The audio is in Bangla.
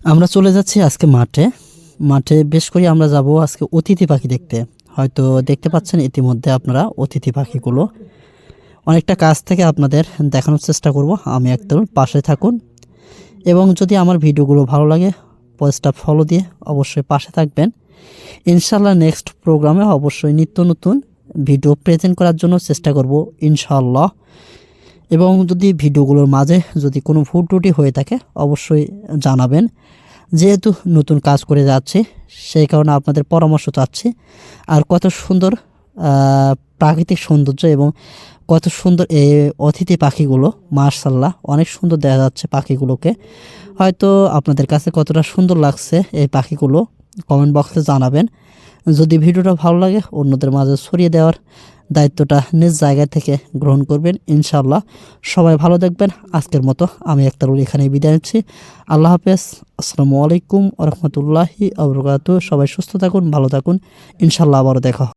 আমরা চলে যাচ্ছি আজকে মাঠে। মাঠে বেশ করে আমরা যাব আজকে অতিথি পাখি দেখতে। হয়তো দেখতে পাচ্ছেন ইতিমধ্যে আপনারা অতিথি পাখিগুলো। অনেকটা কাছ থেকে আপনাদের দেখানোর চেষ্টা করব। আমি একদম পাশে থাকুন। এবং যদি আমার ভিডিওগুলো ভালো লাগে পয়েসটা ফলো দিয়ে অবশ্যই পাশে থাকবেন। ইনশাল্লাহ নেক্সট প্রোগ্রামে অবশ্যই নিত্য নতুন ভিডিও প্রেজেন্ট করার জন্য চেষ্টা করব ইনশাল্লাহ এবং যদি ভিডিওগুলোর মাঝে যদি কোনো ভুল ত্রুটি হয়ে থাকে, অবশ্যই জানাবেন। যেহেতু নতুন কাজ করে যাচ্ছে, সেই কারণে আপনাদের পরামর্শ চাচ্ছি। আর কত সুন্দর প্রাকৃতিক সৌন্দর্য এবং কত সুন্দর এই অতিথি পাখিগুলো মার্শাল্লাহ অনেক সুন্দর দেখা যাচ্ছে পাখিগুলোকে। হয়তো আপনাদের কাছে কতটা সুন্দর লাগছে এই পাখিগুলো, কমেন্ট বক্সে জানাবেন। যদি ভিডিওটা ভালো লাগে, অন্যদের মাঝে ছড়িয়ে দেওয়ার দায়িত্বটা নিজ জায়গা থেকে গ্রহণ করবেন ইনশাল্লাহ সবাই ভালো দেখবেন আজকের মতো আমি একতারুল এখানে বিদায় নিচ্ছি। আল্লাহ হাফেজ। আসসালামু আলাইকুম রহমতুল্লাহি আবরকাত সবাই সুস্থ থাকুন, ভালো থাকুন। ইনশাল্লাহ আবারও দেখা।